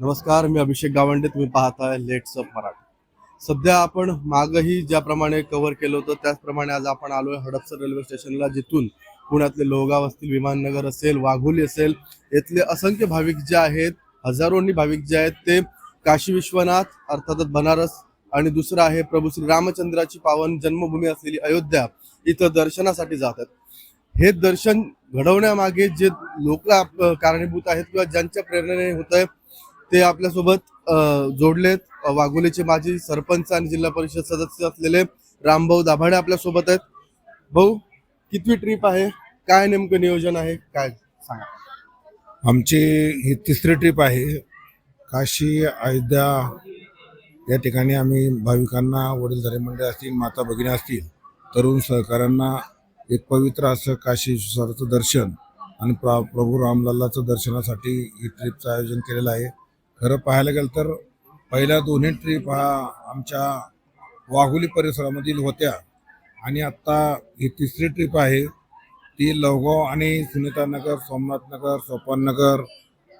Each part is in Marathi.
नमस्कार मी अभिषेक गावंडे तुम्ही पाहताय लेट्स अप मराठी. सध्या आपण मागही ज्याप्रमाणे कव्हर केलं होतं त्याचप्रमाणे आज आपण आलोय हडपसर रेल्वे स्टेशनला जिथून पुण्यातले लोहगाव असतील विमाननगर असेल वाघोली असेल येथले असंख्य भाविक जे आहेत हजारोंनी भाविक जे आहेत ते काशी विश्वनाथ अर्थातच बनारस आणि दुसरं आहे प्रभू श्री रामचंद्राची पावन जन्मभूमी असलेली अयोध्या इथं दर्शनासाठी जातात हे दर्शन घडवण्यामागे जे लोक कारणीभूत आहेत किंवा ज्यांच्या प्रेरणेने होत आहे ते आपल्यासोबत जोडलेत. वाघोलीचे माजी सरपंच आणि जिल्हा परिषद सदस्य असलेले रामभाऊ दाभाडे आपल्यासोबत आहेत. भाऊ कितवी ट्रिप आहे? काय नेमकं नियोजन आहे? काय सांगा. आमची ही तिसरी ट्रिप आहे. काशी अयोध्या या ठिकाणी आम्ही भाविकांना वडीलधारे मंडळ असतील माता भगिनी असतील तरुण सहकाऱ्यांना एक पवित्र असं काशी विश्वनाथाचं दर्शन आणि प्रा प्रभू रामलल्लाचं दर्शनासाठी ही ट्रिपचं आयोजन केलेलं आहे. खरं पाहायला गेलं तर पहिल्या दोन्ही ट्रिप हा आमच्या वाघोली परिसरामधील होत्या. आणि आत्ता ही तिसरी ट्रिप आहे ती लवगाव आणि सुनीतानगर सोमनाथनगर सोपाननगर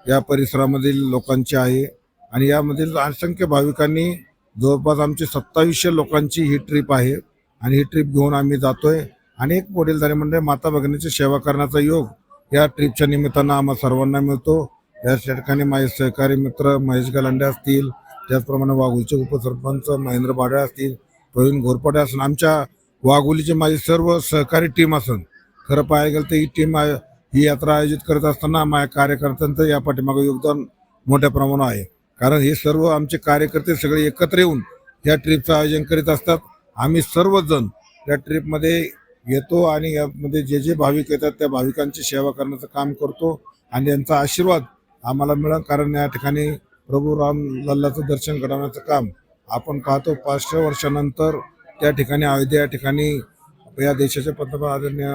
या परिसरामधील लोकांची आहे. आणि यामधील असंख्य भाविकांनी जवळपास आमची सत्तावीसशे लोकांची ही ट्रिप आहे. आणि ही ट्रिप घेऊन आम्ही जातोय. अनेक वडीलधारी म्हणजे मंडळ माता भगिनीची सेवा करण्याचा योग या ट्रिपच्या निमित्तानं आम्हा सर्वांना मिळतो. या ठिकाणी माझे सहकारी मित्र महेश गलांडे असतील त्याचप्रमाणे वाघोलीचे उपसरपंच महेंद्र बाडळे असतील प्रवीण घोरपडे असून आमच्या वाघोलीचे माझे सर्व सहकारी टीम असून खरं पाहायला गेलं तर ही टीम आय- ही यात्रा आयोजित करत असताना माझ्या कार्यकर्त्यांचं या पाठीमागं योगदान मोठ्या प्रमाणावर आहे. कारण हे सर्व आमचे कार्यकर्ते सगळे एकत्र येऊन या ट्रिपचं आयोजन करीत असतात. आम्ही सर्वजण या ट्रिपमध्ये येतो आणि यामध्ये जे जे भाविक येतात त्या भाविकांची सेवा करण्याचं काम करतो आणि यांचा आशीर्वाद आम्हाला मिळेल कारण या ठिकाणी प्रभू राम लल्लाचं दर्शन घडवण्याचं काम आपण पाहतो. पाचशे वर्षानंतर त्या ठिकाणी अयोध्या या ठिकाणी या देशाचे पंतप्रधान आदरणीय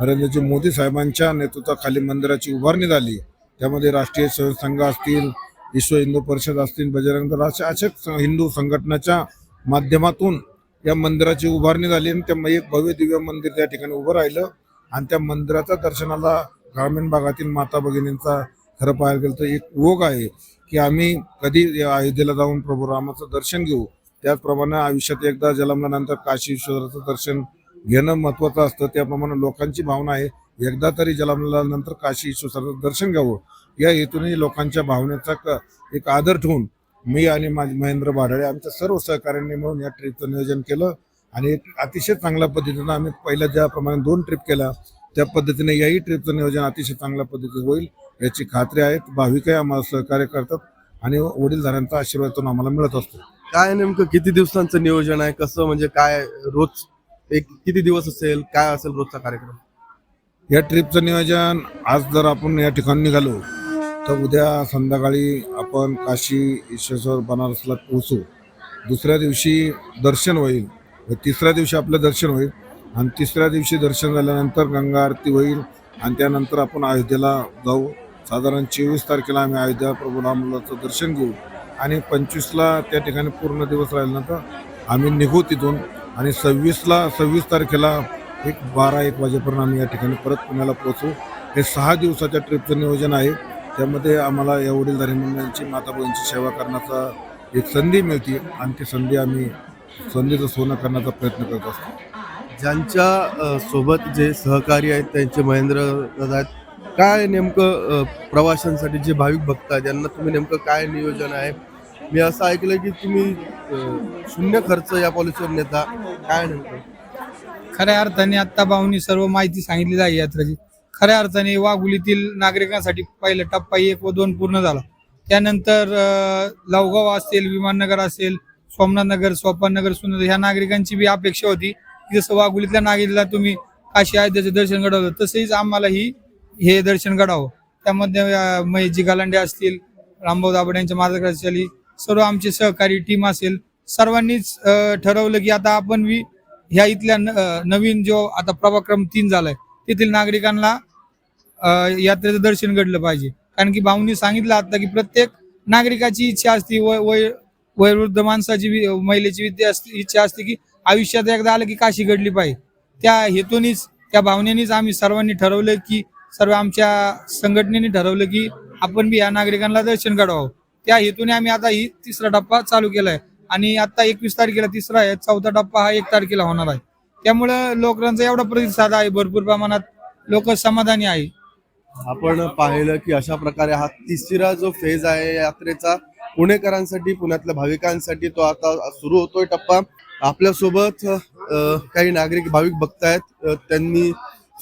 नरेंद्रजी मोदी साहेबांच्या नेतृत्वाखाली मंदिराची उभारणी झाली. त्यामध्ये राष्ट्रीय स्वयंसंघ असतील विश्व हिंदू परिषद असतील बजरंग दल अशा अनेक हिंदू संघटनाच्या माध्यमातून या मंदिराची उभारणी झाली आणि त्या एक भव्य दिव्य मंदिर त्या ठिकाणी उभं राहिलं. आणि त्या मंदिराच्या दर्शनाला ग्रामीण भागातील माता भगिनींचा खरं पाहायला गेलं तर एक ओघ आहे की आम्ही कधी या अयोध्येला जाऊन प्रभू रामाचं दर्शन घेऊ? त्याचप्रमाणे आयुष्यात एकदा जन्मल्यानंतर काशी विश्वनाथाचं दर्शन घेणं महत्वाचं असतं. त्याप्रमाणे लोकांची भावना आहे एकदा तरी जन्मल्यानंतर काशी विश्वनाथाचं दर्शन घ्यावं. या हेतूने लोकांच्या भावनेचा क- एक आदर ठेवून मी आणि माझे महेंद्र बाढळे आमच्या सर्व सहकाऱ्यांनी मिळून या ट्रिपचं नियोजन केलं. आणि अतिशय चांगल्या पद्धतीनं आम्ही पहिल्या ज्याप्रमाणे दोन ट्रिप केल्या त्या पद्धतीने याही ट्रिपचं नियोजन अतिशय चांगल्या पद्धतीने होईल. याची खात्री आहे भाविकही आम्हाला सहकार्य करतात आणि वडीलधाऱ्यांचा आशीर्वाद तो आम्हाला मिळत असतो. काय नेमकं किती दिवसांचं नियोजन आहे? कसं म्हणजे काय रोज एक किती दिवस असेल? काय असेल रोजचा कार्यक्रम? या ट्रिपचं नियोजन आज जर आपण या ठिकाणी निघालो तर उद्या संध्याकाळी आपण काशी ईश्वेश्वर बनारसला पोहोचू. दुसऱ्या दिवशी दर्शन होईल. व तिसऱ्या दिवशी आपलं दर्शन होईल. आणि तिसऱ्या दिवशी दर्शन झाल्यानंतर गंगा आरती होईल. आणि त्यानंतर आपण अयोध्येला जाऊ. साधारण चोवीस तारखेला आम्ही अयोध्या प्रभू रामलाचं दर्शन घेऊ. आणि पंचवीसला त्या ठिकाणी पूर्ण दिवस राहिल्यानंतर आम्ही निघू तिथून आणि सव्वीसला सव्वीस तारखेला एक बारा एक वाजेपर्यंत आम्ही या ठिकाणी परत पुण्याला पोहोचू. हे सहा दिवसाच्या ट्रिपचं नियोजन आहे. त्यामध्ये आम्हाला या वडीलधारी मंडळांची माता सेवा करण्याचा एक संधी मिळते आणि ती संधी आम्ही संधीचं सोनं करण्याचा प्रयत्न करत असतो. ज्यांच्या सोबत जे सहकारी आहेत त्यांचे महेंद्र दादा आहेत काय नेमकं अ, प्रवाशांसाठी जे भाविक भक्त आहेत त्यांना तुम्ही नेमकं काय नियोजन आहे? मी असं ऐकलं की तुम्ही अ, शून्य खर्च या पॉलिसीवर नेता काय नेमकं? खऱ्या अर्थाने आता भाऊनी सर्व माहिती सांगितली आहे यात्रेची. खऱ्या अर्थाने वाघुलीतील नागरिकांसाठी पहिला टप्पा एक व दोन पूर्ण झाला. त्यानंतर अं, लवगाव असेल विमाननगर असेल सोमनाथनगर सोपाननगर सुंदर ह्या नागरिकांची बी अपेक्षा होती की जसं वाघुलीतल्या नागरिकला तुम्ही काशी अयोध्याचं दर्शन घडवलं तसंच आम्हाला ही हे दर्शन घडावं. त्यामध्ये अं, गालांडे असतील रामभाऊ दाबड यांच्या मार्गदर्शनाखाली सर्व आमचे सहकारी टीम असेल. सर्वांनीच ठरवलं की आता आपण बी ह्या इथल्या न- नवीन जो आता प्रभाक्रम तीन झालाय तेथील नागरिकांना यात्रेचं दर्शन घडलं पाहिजे. कारण की भाऊनी सांगितलं आता की प्रत्येक नागरिकाची इच्छा असते वय वय वयोवृद्ध माणसाची महिलेची विद्या असते इच्छा असते की आयुष्यात एकदा आलं की काशी घडली पाहिजे. त्या हेतूनीच त्या भावनेनेच आम्ही सर्वांनी ठरवलं की सर्व आमच्या संघटनेने ठरवलं की आपण बी या नागरिकांना दर्शन घडवावं. त्या हेतूने आम्ही आता ही तिसरा टप्पा चालू केलाय. आणि आता एकवीस तारखेला तिसरा आहे चौथा टप्पा हा एक तारखेला होणार आहे. त्यामुळे लोकांचा एवढा प्रतिसाद आहे भरपूर प्रमाणात लोक समाधानी आहे. आपण पाहिलं की अशा प्रकारे हा तिसरा जो फेज आहे यात्रेचा पुणेकरांसाठी पुण्यातल्या भाविकांसाठी तो आता सुरू होतोय टप्पा. आपल्यासोबत काही नागरिक भाविक बघतायत त्यांनी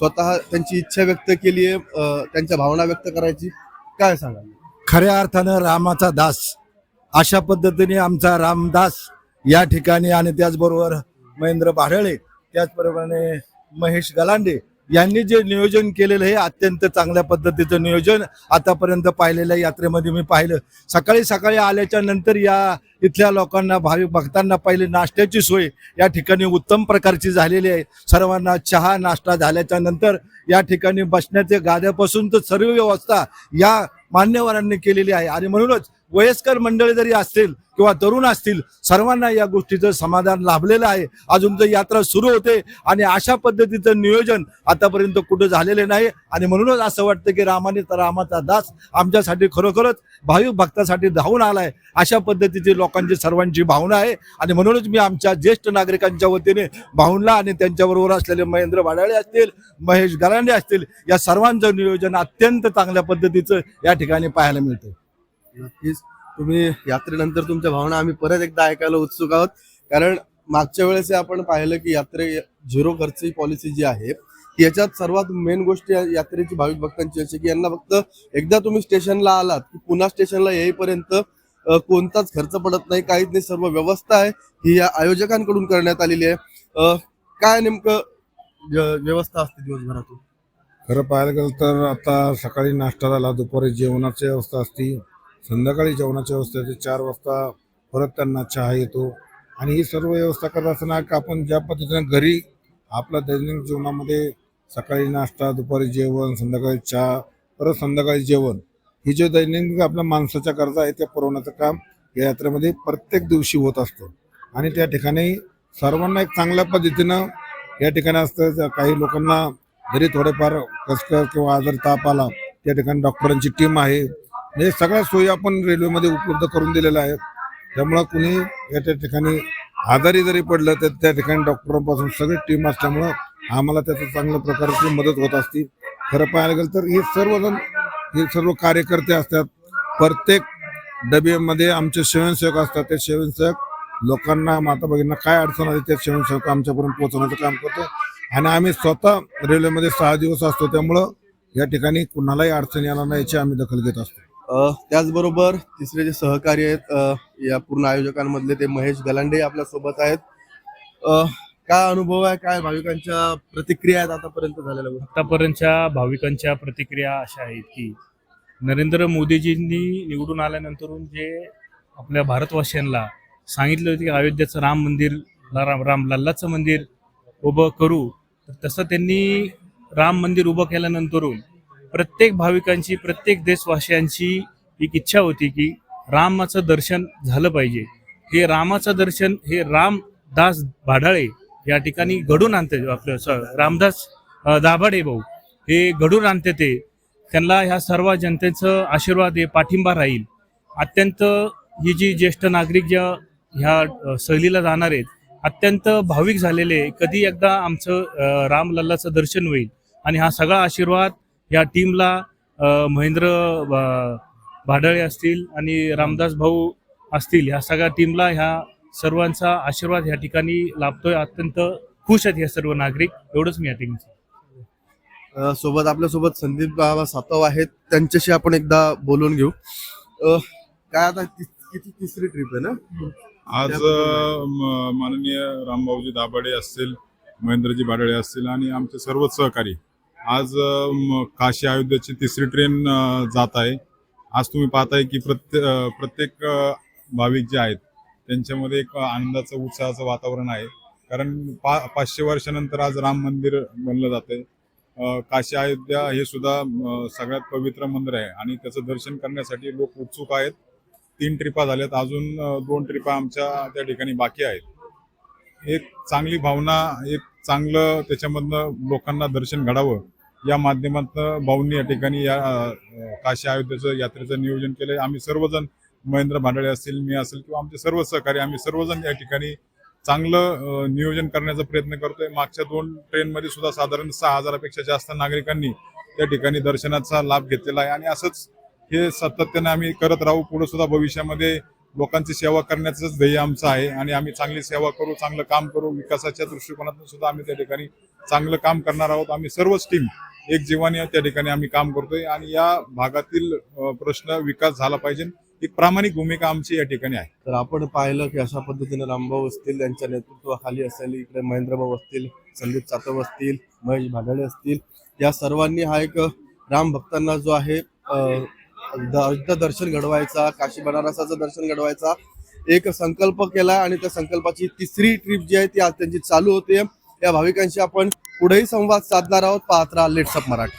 स्वतः त्यांची इच्छा व्यक्त केली आहे त्यांच्या भावना व्यक्त करायची. काय सांगाल? खऱ्या अर्थानं रामाचा दास अशा पद्धतीने आमचा रामदास या ठिकाणी आणि त्याचबरोबर महेंद्र भाडळे त्याचप्रमाणे महेश गलांडे यांनी जे नियोजन केलेलं हे अत्यंत चांगल्या पद्धतीचं नियोजन आतापर्यंत पाहिलेल्या यात्रेमध्ये मी पाहिलं. सकाळी सकाळी आल्याच्यानंतर या इथल्या लोकांना भाविक भक्तांना पहिले नाश्त्याची सोय या ठिकाणी उत्तम प्रकारची झालेली आहे. सर्वांना चहा नाश्ता झाल्याच्यानंतर या ठिकाणी बसण्याचे गाद्यापासून तर सर्व व्यवस्था या मान्यवरांनी केलेली आहे. आणि म्हणूनच वयस्कर मंडळी जरी असतील किंवा तरुण असतील सर्वांना या गोष्टीचं समाधान लाभलेलं आहे. अजून तर यात्रा सुरू होते आणि अशा पद्धतीचं नियोजन आतापर्यंत कुठं झालेले नाही. आणि म्हणूनच असं वाटतं की रामाने तर रामाचा दास आमच्यासाठी खरोखरच भाविक भक्तासाठी धावून आलाय. अशा पद्धतीची लोकांची सर्वांची भावना आहे. आणि म्हणूनच मी आमच्या ज्येष्ठ नागरिकांच्या वतीने भाऊंला आणि त्यांच्याबरोबर असलेले महेंद्र वाडाळे असतील महेश गरांडे असतील या सर्वांचं नियोजन अत्यंत चांगल्या पद्धतीचं या ठिकाणी पाहायला मिळतं नक्कीच. तुम्ही यात्रेनंतर तुमच्या भावना आम्ही परत एकदा ऐकायला उत्सुक आहोत. कारण मागच्या वेळेस आपण पाहिलं की यात्रे झिरो खर्च पॉलिसी जी आहे याच्यात सर्वात मेन गोष्ट यात्रेची भाविक भक्तांची अशी की यांना फक्त एकदा तुम्ही स्टेशनला आलात की पुन्हा स्टेशनला येईपर्यंत कोणताच खर्च पडत नाही काहीच नाही सर्व व्यवस्था आहे. ही या आयोजकांकडून करण्यात आलेली आहे. काय नेमकं व्यवस्था असते दिवसभरातून? खरं पाहायला गेलं तर आता सकाळी नाश्ता झाला दुपारी जेवणाची व्यवस्था असती. संध्याकाळी जेवणाच्या व्यवस्था चार वाजता परत त्यांना चहा येतो. आणि ही सर्व व्यवस्था करत असताना की आपण ज्या पद्धतीने घरी आपल्या दैनंदिन जीवनामध्ये सकाळी नाश्ता दुपारी जेवण संध्याकाळी चहा परत संध्याकाळी जेवण ही जे दैनंदिन आपल्या माणसाच्या गरजा आहे त्या पुरवण्याचं काम या यात्रेमध्ये प्रत्येक दिवशी होत असतं. आणि त्या ठिकाणी सर्वांना एक चांगल्या पद्धतीनं या ठिकाणी असतं काही लोकांना जरी थोडेफार कसकर किंवा आजार ताप आला त्या ठिकाणी डॉक्टरांची टीम आहे म्हणजे सगळ्या सोयी आपण रेल्वेमध्ये उपलब्ध करून दिलेल्या आहेत. त्यामुळं कुणी या त्या ठिकाणी आजारी जरी पडलं तर त्या ठिकाणी डॉक्टरांपासून सगळी टीम असल्यामुळं आम्हाला त्याचं चांगल्या प्रकारची मदत होत असते. खरं पाहायला गेलं तर हे सर्वजण हे सर्व कार्यकर्ते असतात. प्रत्येक डबेमध्ये आमचे स्वयंसेवक असतात. ते स्वयंसेवक लोकांना माता भगिनींना काय अडचण आली ते स्वयंसेवक आमच्यापर्यंत पोहोचवण्याचं काम करतो. आणि आम्ही स्वतः रेल्वेमध्ये सहा दिवस असतो. त्यामुळं या ठिकाणी कुणालाही अडचण येणार नाही याची आम्ही दखल घेत असतो. त्याचबरोबर तिसरे जे सहकारी आहेत या पूर्ण आयोजकांमधले ते महेश गलांडे आपल्यासोबत आहेत. अ, काय अनुभव आहे? काय भाविकांच्या प्रतिक्रिया आहेत आतापर्यंत झालेल्या आतापर्यंतच्या भाविकांच्या प्रतिक्रिया अशा आहेत की नरेंद्र मोदीजींनी निवडून आल्यानंतरून जे आपल्या भारतवासियांना सांगितलं होतं की अयोध्येचं राम मंदिर राम राम लल्लाचं मंदिर उभं करू तर तसं त्यांनी राम मंदिर उभं केल्यानंतरून प्रत्येक भाविकांची प्रत्येक देशवासियांची एक इच्छा होती की रामाचं दर्शन झालं पाहिजे. हे रामाचं दर्शन हे रामदास भाडाळे या ठिकाणी घडून आणते आपलं स- रामदास दाभाडे भाऊ. हे घडून आणते ते. त्यांना ह्या सर्व जनतेचं आशीर्वाद हे पाठिंबा राहील. अत्यंत ही जी ज्येष्ठ नागरिक ज्या ह्या सहलीला जाणार आहेत अत्यंत भाविक झालेले आहे. कधी एकदा आमचं रामलल्लाचं दर्शन होईल. आणि हा सगळा आशीर्वाद या टीमला महेंद्र भाडळे असतील आणि रामदास भाऊ असतील ह्या सगळ्या टीमला ह्या सर्वांचा आशीर्वाद या ठिकाणी लाभतोय. अत्यंत खुश आहेत हे सर्व नागरिक. एवढंच मी या ठिकाणी. अ, सोबत आपल्यासोबत संदीप बाबा सातव आहेत. त्यांच्याशी आपण एकदा बोलून घेऊ. काय आता ति- किती तिसरी ट्रिप आहे ना? आज माननीय रामभाऊजी दाभाडे असतील महेंद्रजी भाडळे असतील आणि आमचे सर्वच सहकारी आज काशी अयोध्याची तिसरी ट्रेन जात आहे. आज तुम्ही पाहताय की प्रत्येक प्रत्येक भाविक जे आहेत त्यांच्यामध्ये एक आनंदाचं उत्साहाचं वातावरण आहे. कारण पा पाचशे वर्षानंतर आज राम मंदिर बनलं जातंय आहे. काशी अयोध्या हे सुद्धा सगळ्यात पवित्र मंदिर आहे. आणि त्याचं दर्शन करण्यासाठी लोक उत्सुक आहेत. तीन ट्रिपा झाल्यात. अजून दोन ट्रिपा आमच्या त्या ठिकाणी बाकी आहेत. एक चांगली भावना एक चांगलं त्याच्यामधनं लोकांना दर्शन घडावं या माध्यमातून भाऊंनी या ठिकाणी या काशी अयोध्येचं यात्रेचं नियोजन केलंय. आम्ही सर्वजण महेंद्र भांडळे असतील मी असेल किंवा आमचे सर्व सहकारी आम्ही सर्वजण या ठिकाणी चांगलं नियोजन करण्याचा प्रयत्न करतोय. मागच्या दोन ट्रेनमध्ये सुद्धा साधारण सहा हजारापेक्षा जास्त नागरिकांनी त्या ठिकाणी दर्शनाचा लाभ घेतलेला आहे. आणि असंच हे सातत्याने आम्ही करत राहू. पुढे सुद्धा भविष्यामध्ये लोकांची सेवा करण्याचंच ध्येय आमचं आहे आणि आम्ही चांगली सेवा करू चांगलं काम करू. विकासाच्या दृष्टिकोनातून सुद्धा आम्ही त्या ठिकाणी चांगलं काम करणार आहोत. आम्ही सर्वच टीम एक जीवाने त्या ठिकाणी आम्ही काम करतोय आणि या भागातील प्रश्न विकास झाला पाहिजे. एक प्रामाणिक भूमिका आमची या ठिकाणी आहे. तर आपण पाहिलं की अशा पद्धतीने रामभाऊ असतील त्यांच्या नेतृत्वाखाली असेल इकडे महेंद्रभाऊ असतील संदीप जाधव असतील महेश भाडळे असतील. या सर्वांनी हा एक राम भक्तांना जो आहे दर्शन घडवायचा काशी बनारसाचं दर्शन घडवायचा. एक संकल्प केला आणि त्या संकल्पाची तिसरी ट्रिप जी आहे ती आज त्यांची चालू होते. या भाविकांशी आपण पुढेही संवाद साधणार आहोत. पाहत राहा लेट्सअप मराठी.